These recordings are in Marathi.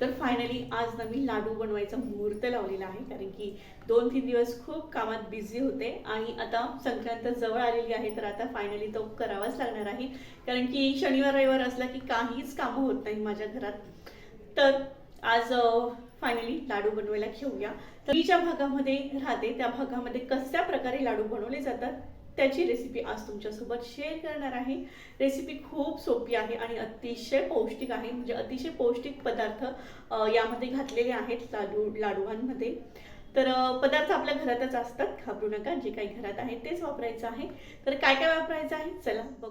तर फायनली आज ना मी लाडू बनवायचा मुहूर्त लावलेला आहे कारण की दोन तीन दिवस खूप कामात बिझी होते आणि आता संक्रांत जवळ आलेली आहे तर आता फायनली तो करावाच लागणार आहे. कारण की शनिवार रविवार असला की काहीच कामं होत नाही माझ्या घरात. तर आज फायनली लाडू बनवायला घेऊया तर मी ज्या भागामध्ये राहते त्या भागामध्ये कशा प्रकारे लाडू बनवले जातात? त्याची रेसिपी आज तुमच्यासोबत शेअर करणार आहे. रेसिपी खूप सोपी आहे आणि अतिशय पौष्टिक आहे. म्हणजे अतिशय पौष्टिक पदार्थ यामध्ये घातलेले आहेत लाडू लाडूवांमध्ये. तर पदार्थ आपल्या घरातच असतात. घाबरू नका. जे काही घरात आहे तेच वापरायचं आहे. तर काय काय वापरायचं आहे? चला बघ.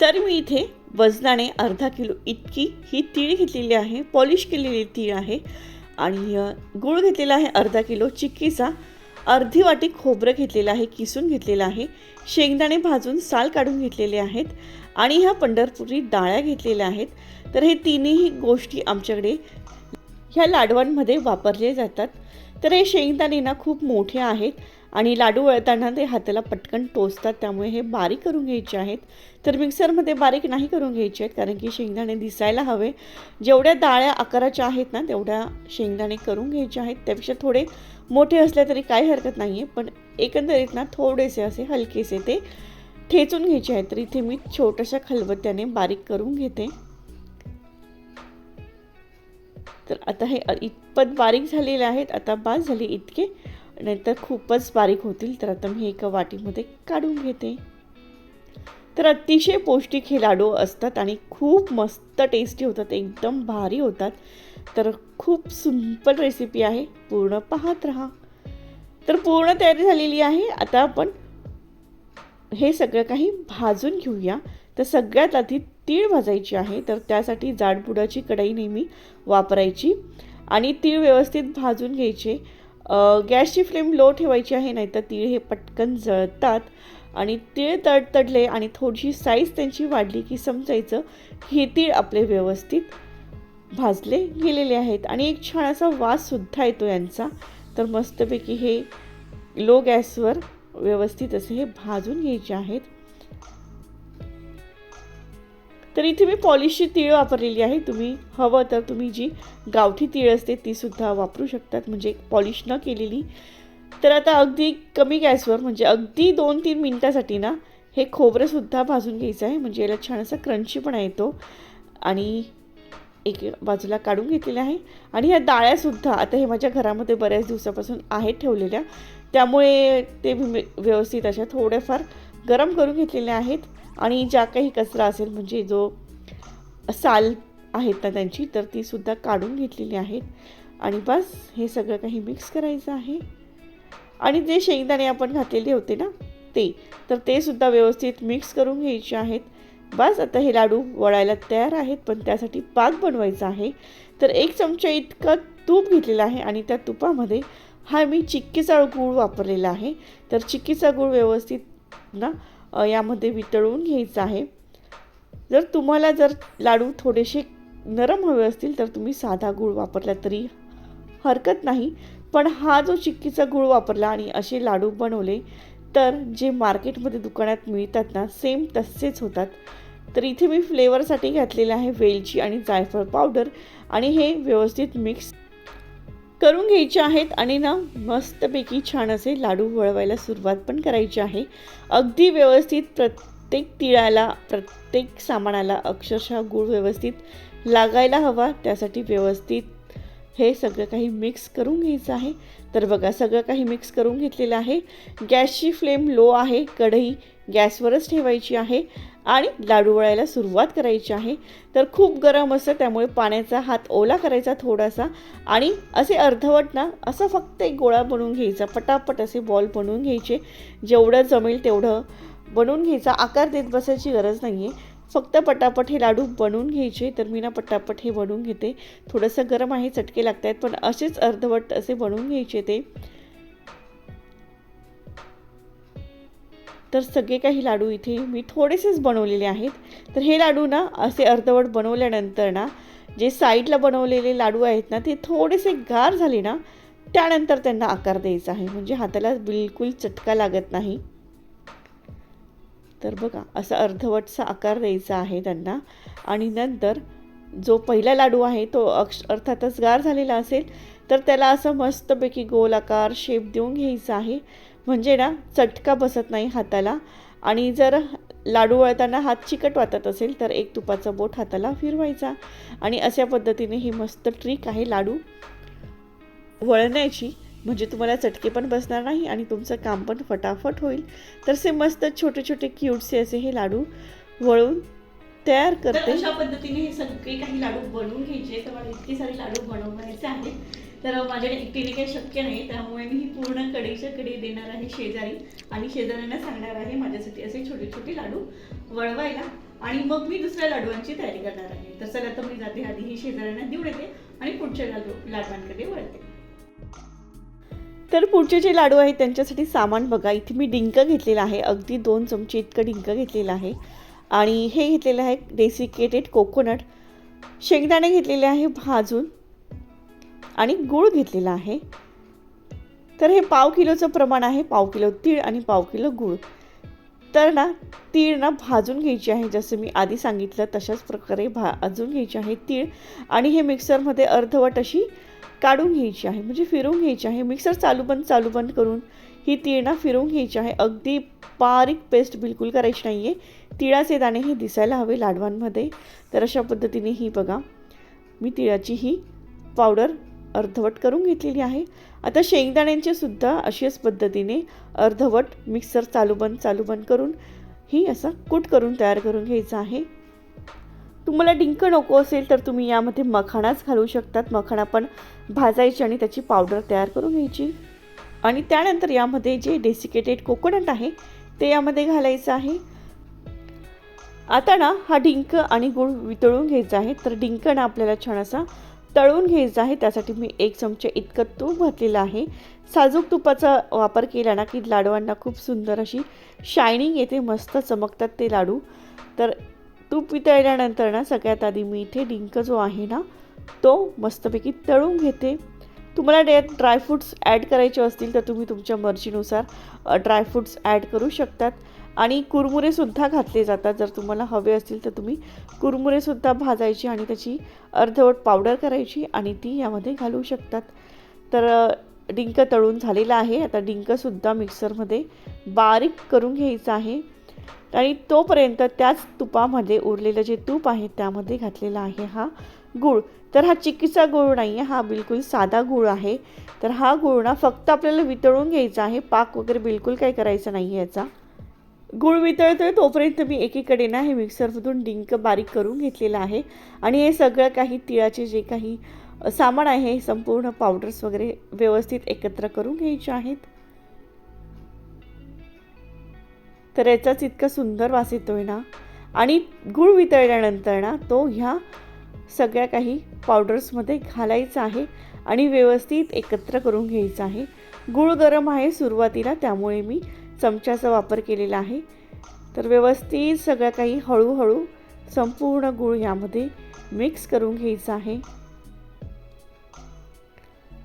तर मी इथे वजनाने अर्धा किलो इतकी ही तीळ घेतलेली आहे. पॉलिश केलेली तीळ आहे. आणि गूळ घेतलेला आहे अर्धा किलो चिक्कीचा. अर्धी वाटी खोबरं घेतलेलं आहे किसून घेतलेलं आहे शेंगदाणे भाजून साल काढून घेतलेले आहेत आणि ह्या पंढरपुरी डाळ्या घेतलेल्या आहेत. तर हे तिन्ही गोष्टी आमच्याकडे ह्या लाडवांमध्ये वापरले जातात. तर हे शेंगदाणे ना खूप मोठे आहेत. आणि लाडू वळताना ते हाताला पटकन टोचतात त्यामुळे हे बारीक करून घ्यायचे आहेत. तर मिक्सरमध्ये बारीक नाही करून घ्यायचे आहेत कारण की शेंगदाणे दिसायला हवे. जेवढ्या डाळ्या आकाराच्या आहेत ना तेवढ्या शेंगदाणे करून घ्यायचे आहेत. त्यापेक्षा थोडे मोठे असले तरी काही हरकत नाही आहे पण एकंदरीत ना थोडेसे असे हलकेसे ते ठेचून घ्यायचे आहेत. तर इथे मी छोट्याशा खलबत्त्याने बारीक करून घेते. तर आता हे इतपत बारीक झालेले आहेत आता बाद झाले इतके. नाहीतर खूपच बारीक होतील. तर आता मी एका वाटीमध्ये काढून घेते. तर अतिशय पौष्टिक हे लाडू असतात आणि खूप मस्त टेस्टी होतात. एकदम भारी होतात. तर खूप सिंपल रेसिपी आहे. पूर्ण पाहत राहा. तर पूर्ण तयारी झालेली आहे. आता आपण हे सगळं काही भाजून घेऊया. तर सगळ्यात आधी तीळ भाजायची आहे. तर त्यासाठी जाडबुडाची कढई नेहमी वापरायची. आणि तीळ व्यवस्थित भाजून घ्यायचे. गॅसची फ्लेम लो ठेवायची आहे नाहीतर तीळ हे पटकन जळतात आणि तीळ तडतडले आणि थोडीशी साईज त्यांची वाढली की समजायचं हे तीळ आपले व्यवस्थित भाजले गेलेले आहेत. आणि एक छान असा वाससुद्धा येतो यांचा. तर मस्तपैकी हे लो गॅसवर व्यवस्थित असे हे भाजून घ्यायचे आहेत. तर इथे मी पॉलिशची तीळ वापरलेली आहे. तुम्ही हवं तर तुम्ही जी गावठी तीळ असते तीसुद्धा वापरू शकतात. म्हणजे पॉलिश न केलेली. तर आता अगदी कमी गॅसवर म्हणजे अगदी दोन तीन मिनटासाठी ना हे खोबरंसुद्धा भाजून घ्यायचं आहे. म्हणजे याला छान असा क्रंचीपणा येतो आणि एक बाजूला काढून घेतलेल्या आहे. आणि ह्या डाळ्यासुद्धा आता हे माझ्या घरामध्ये बऱ्याच दिवसापासून आहेत ठेवलेल्या. त्यामुळे ते व्यवस्थित अशा थोड्याफार गरम करून घेतलेल्या आहेत. आणि ज्या काही कचरा असेल म्हणजे जो साल आहेत ना त्यांची तर ती सुद्धा काढून घेतलेली आहेत. आणि बस हे सगळं काही मिक्स करायचं आहे. आणि जे शेंगदाणे आपण घातलेले होते ना ते तर ते सुद्धा व्यवस्थित मिक्स करून घ्यायचे आहेत. बस आता हे लाडू वळायला तयार आहेत पण त्यासाठी पाक बनवायचा आहे. तर एक चमचा इतकं तूप घेतलेलं आहे आणि त्या तुपामध्ये हा मी चिक्कीचा गूळ वापरलेला आहे. तर चिक्कीचा गूळ व्यवस्थित ना यामध्ये वितळवून घ्यायचं आहे. जर तुम्हाला जर लाडू थोडेसे नरम हवे असतील तर तुम्ही साधा गूळ वापरला तरी हरकत नाही. पण हा जो चिक्कीचा गूळ वापरला आणि असे लाडू बनवले तर जे मार्केटमध्ये दुकानात मिळतात ना सेम तसेच होतात. तर इथे मी फ्लेवरसाठी घातलेलं आहे वेलची आणि जायफळ पावडर आणि हे व्यवस्थित मिक्स करून घ्यायचे आहेत आणि ना मस्तपैकी छान असे लाडू वळवायला सुरुवात पण करायची आहे. अगदी व्यवस्थित प्रत्येक तिळाला प्रत्येक सामानाला अक्षरशः गूळ व्यवस्थित लागायला हवा. त्यासाठी व्यवस्थित हे सगळं काही मिक्स करून घ्यायचं आहे. तर बघा सगळं काही मिक्स करून घेतलेलं आहे. गॅसची फ्लेम लो आहे. कढई गॅसवरच ठेवायची आहे आणि लाडू वळायला सुरुवात करायची आहे. तर खूप गरम असतं त्यामुळे पाण्याचा हात ओला करायचा थोडासा आणि असे अर्धवट ना असं फक्त एक गोळा बनवून घ्यायचा पटापट असे बॉल बनवून घ्यायचे. जेवढं जमेल तेवढं बनवून घ्यायचा आकार देत बसायची गरज नाही आहे फक्त पटापट हे लाडू बनवून घ्यायचे तर मी ना पटापट हे बनवून घेते. थोडंसं गरम आहे चटके लागत आहेत पण असेच अर्धवट असे बनवून घ्यायचे ते. तर सगळे काही लाडू इथे मी थोडेसेच बनवलेले आहेत. तर हे लाडू ना असे अर्धवट बनवल्यानंतर ना जे साईडला बनवलेले लाडू आहेत ना ते थोडेसे गार झाले ना त्यानंतर त्यांना आकार द्यायचा आहे. म्हणजे हाताला बिलकुल चटका लागत नाही. तर बघा असा अर्धवटचा आकार द्यायचा आहे त्यांना. आणि नंतर जो पहिला लाडू आहे तो अक्ष अर्थातच गार झालेला असेल तर त्याला असं मस्तपैकी गोल आकार शेप देऊन घ्यायचा आहे. म्हणजे ना चटका बसत नाही हाताला. आणि जर लाडू वळताना हात चिकट वाटत असेल तर एक तुपाचा बोट हाताला फिरवायचा. आणि अशा पद्धतीने ही मस्त ट्रिक आहे लाडू. वळण्याची. म्हणजे तुम्हाला चटके पण बसणार नाही आणि तुमचं काम पण फटाफट होईल. तर से मस्त छोटे छोटे क्यूटसे असे हे लाडू वळून तयार करते. अशा पद्धतीने हे सगळे काही लाडू बनवून घ्यायचे. तर मला इतके सारे लाडू बनवायचे आहेत. तर माझ्याकडे एकटीने काही शक्य नाही त्यामुळे मी ही पूर्ण कढईच्या कढई देणार आहे शेजारी. आणि शेजाऱ्यांना सांगणार आहे माझ्यासाठी असे छोटे छोटे लाडू वळवायला. आणि मग मी दुसऱ्या लाडूंची तयारी करणार आहे. तर चला तर मी जाते आधी ही शेजाऱ्यांना देऊन येते आणि पुढच्या लाडू लाडवांकडे वळते. तर पुढचे जे लाडू आहेत त्यांच्यासाठी सामान बघा. इथे मी डिंक घेतलेला आहे. अगदी दोन चमचे इतकं डिंक घेतलेलं आहे. आणि हे घेतलेलं आहे डेसिकेटेड कोकोनट. शेंगदाणे घेतलेले आहे भाजून. आणि गूळ घेतलेला आहे. तर हे पाव किलोचं प्रमाण आहे पाव किलो तीळ आणि पाव किलो गूळ. तर ना तीळ ना भाजून घ्यायची आहे जसं मी आधी सांगितलं तशाच प्रकारे भाजून घ्यायची आहे तीळ. आणि हे मिक्सरमध्ये अर्धवट अशी काढून घ्यायची आहे म्हणजे फिरवून घ्यायची आहे. मिक्सर चालू बंद चालू बंद करून ही तीळ ना फिरवून घ्यायची आहे. अगदी बारीक पेस्ट बिलकुल करायची नाही आहे तिळाचे दाणे हे दिसायला हवे लाडवांमध्ये. तर अशा पद्धतीने ही बघा मी तिळाची ही पावडर अर्धवट करून घेतलेली आहे. आता शेंगदाण्यांचे सुद्धा अशीच पद्धतीने अर्धवट मिक्सर चालू बंद चालू बंद करून ही असा कूट करून तयार करून घ्यायचा आहे. तुम्हाला डिंक नको असेल तर तुम्ही यामध्ये मखाणाच घालू शकतात. मखाणा पण भाजायची आणि त्याची पावडर तयार करून घ्यायची. आणि त्यानंतर यामध्ये जे डेसिकेटेड कोकोनट आहे ते यामध्ये घालायचं आहे. आता ना हा डिंक आणि गुळ वितळून घ्यायचा आहे. तर डिंक ना आपल्याला छान असा तळून घ्यायचं आहे. त्यासाठी मी एक चमचा इतकं तूप घातलेलं आहे. साजूक तुपाचा वापर केला ना की लाडवांना खूप सुंदर अशी शायनिंग येते मस्त चमकतात ते लाडू. तर तूप वितळल्यानंतर ना सगळ्यात आधी मी इथे डिंक जो आहे ना तो मस्तपैकी तळून घेते. तुम्हाला डे ड्रायफ्रूट्स ॲड करायचे असतील तर तुम्ही तुमच्या मर्जीनुसार ड्रायफ्रूट्स ॲड करू शकतात. आणि कुरमुरेसुद्धा घातले जातात. जर तुम्हाला हवे असतील तर तुम्ही कुरमुरेसुद्धा भाजायची आणि त्याची अर्धवट पावडर करायची आणि ती यामध्ये घालू शकतात. तर डिंक तळून झालेला आहे. आता डिंकसुद्धा मिक्सरमध्ये बारीक करून घ्यायचं आहे. आणि तोपर्यंत त्याच तुपामध्ये उरलेलं जे तूप आहे त्यामध्ये घातलेला आहे हा गूळ. तर हा चिकीचा गूळ नाही आहे हा बिलकुल साधा गूळ आहे. तर हा गूळ ना फक्त आपल्याला वितळून घ्यायचा आहे पाक वगैरे बिलकुल काही करायचं नाही आहे याचा. गूळ वितळतोय तोपर्यंत मी एकीकडे ना हे मिक्सरमधून डिंक बारीक करून घेतलेलं आहे. आणि हे सगळं काही तिळाचे जे काही सामान आहे संपूर्ण पावडर्स वगैरे व्यवस्थित एकत्र करून घ्यायचे आहेत. तर याचाच इतका सुंदर वास येतोय ना. आणि गूळ वितळल्यानंतर ना तो ह्या सगळ्या काही पावडर्समध्ये घालायचं आहे आणि व्यवस्थित एकत्र करून घ्यायचं आहे. गूळ गरम आहे सुरुवातीला त्यामुळे मी चमच्याचा वापर केलेला आहे. तर व्यवस्थित सगळं काही हळूहळू संपूर्ण गूळ यामध्ये मिक्स करून घ्यायचा आहे.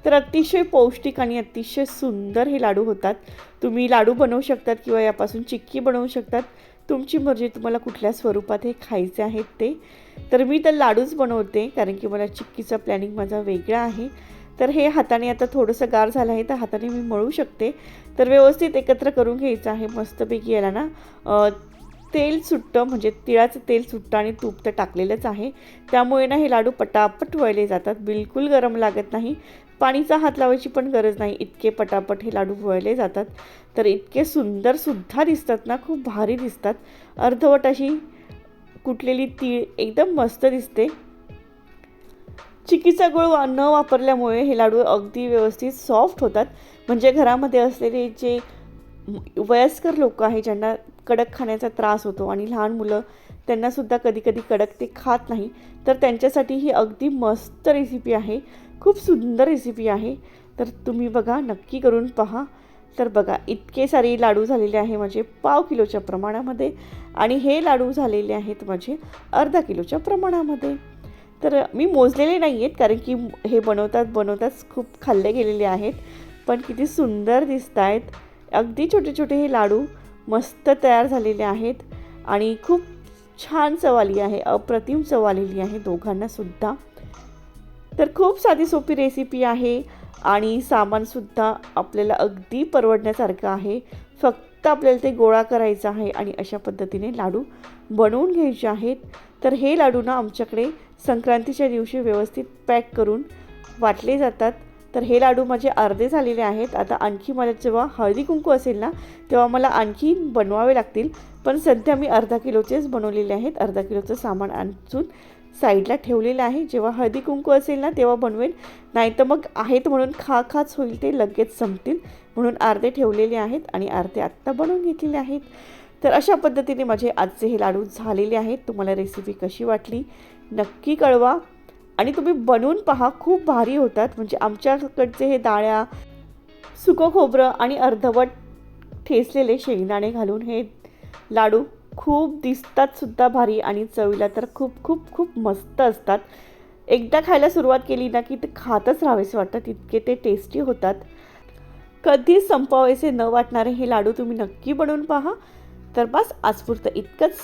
तर अतिशय पौष्टिक आणि अतिशय सुंदर हे लाडू होतात. तुम्ही लाडू बनवू शकतात किंवा यापासून चिक्की बनवू शकतात. तुमची मर्जी तुम्हाला कुठल्या स्वरूपात हे खायचे आहेत ते. तर मी तर लाडूच बनवते कारण की मला चिक्कीचा प्लॅनिंग माझा वेगळा आहे. तर हे हाताने आता थोडंसं गार झालं आहे तर हाताने मी मळू शकते. तर व्यवस्थित एकत्र करून घ्यायचं आहे मस्तपैकी याला ना. तेल सुट्टं म्हणजे तिळाचं तेल सुट्टं आणि तूप तर टाकलेलंच आहे. त्यामुळे ना हे लाडू पटापट वळले जातात बिलकुल गरम लागत नाही. पाणीचा हात लावायची पण गरज नाही. इतके पटापट हे लाडू वळले जातात. तर इतके सुंदरसुद्धा दिसतात ना खूप भारी दिसतात. अर्धवट अशी कुटलेली तीळ एकदम मस्त दिसते. चिकीचा गुळ वा न वापरल्यामुळे हे लाडू अगदी व्यवस्थित सॉफ्ट होतात. म्हणजे घरामध्ये असलेले जे वयस्कर लोक आहे ज्यांना कडक खाण्याचा त्रास होतो आणि लहान मुलं त्यांनासुद्धा कधीकधी कडक ते खात नाही. तर त्यांच्यासाठी ही अगदी मस्त रेसिपी आहे. खूप सुंदर रेसिपी आहे. तर तुम्ही बघा नक्की करून पहा. तर बघा इतके सारे लाडू झालेले आहे माझे पाव किलोच्या प्रमाणामध्ये. आणि हे लाडू झालेले आहेत माझे अर्धा किलोच्या प्रमाणामध्ये. तर मी मोजलेले नाही आहेत कारण की हे बनवतात बनवताच खूप खाल्ले गेलेले आहेत. पण किती सुंदर दिसत आहेत. अगदी छोटे छोटे हे लाडू मस्त तयार झालेले आहेत. आणि खूप छान चव आली आहे अप्रतिम चव आलेली आहे दोघांनासुद्धा तर खूप साधी सोपी रेसिपी आहे आणि सामानसुद्धा आपल्याला अगदी परवडण्यासारखं आहे. फक्त आपल्याला ते गोळा करायचं आहे आणि अशा पद्धतीने लाडू बनवून घ्यायचे आहेत. तर हे लाडू ना आमच्याकडे संक्रांतीच्या दिवशी व्यवस्थित पॅक करून वाटले जातात. तर हे लाडू माझे अर्धे झालेले आहेत. आता आणखी मला जेव्हा हळदी कुंकू असेल ना तेव्हा मला आणखी बनवावे लागतील. पण सध्या मी अर्धा किलोचेच बनवलेले आहेत. अर्धा किलोचं सामान आणून साईडला ठेवलेलं आहे. जेव्हा हळदी कुंकू असेल ना तेव्हा बनवेल. नाही तर मग आहेत म्हणून खा खाच होईल ते लगेच संपतील. म्हणून अर्धे ठेवलेले आहेत आणि अर्धे आत्ता बनवून घेतलेले आहेत. तर अशा पद्धतीने माझे आजचे हे लाडू झालेले आहेत. तुम्हाला रेसिपी कशी वाटली नक्की कळवा. आणि तुम्ही बनवून पहा खूप भारी होतात. म्हणजे आमच्याकडचे हे डाळ्या सुकं खोबरं आणि अर्धवट ठेचलेले शेंगदाणे घालून हे लाडू खूप दिसतात सुद्धा भारी आणि चवीला तर खूप खूप खूप मस्त असतात. एकदा खायला सुरुवात केली ना की ते खातच राहावेसे वाटतात इतके ते टेस्टी होतात. कधीच संपवायचे न वाटणारे हे लाडू तुम्ही नक्की बनवून पहा. तर बस आजपुरतं इतकंच.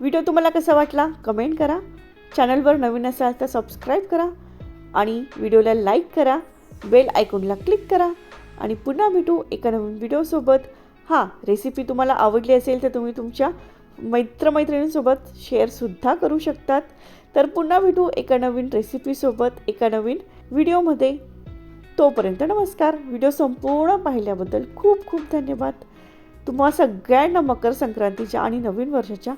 व्हिडिओ तुम्हाला कसा वाटला कमेंट करा. चॅनलवर नवीन असाल तर सबस्क्राईब करा आणि व्हिडिओला लाईक करा. बेल आयकॉनला क्लिक करा आणि पुन्हा भेटू एका नवीन व्हिडिओसोबत. हां रेसिपी तुम्हाला आवडली असेल तर तुम्ही तुमच्या मैत्रमैत्रिणींसोबत शेअरसुद्धा करू शकतात. तर पुन्हा भेटू एका नवीन रेसिपीसोबत एका नवीन व्हिडिओमध्ये तोपर्यंत नमस्कार. व्हिडिओ संपूर्ण पाहिल्याबद्दल खूप खूप धन्यवाद. तुम्हा सगळ्यांना मकर संक्रांतीच्या आणि नवीन वर्षाच्या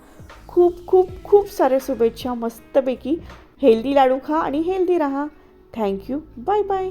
खूप खूप खूप साऱ्या शुभेच्छा. मस्तपैकी हेल्दी लाडू खा आणि हेल्दी राहा. Thank you bye bye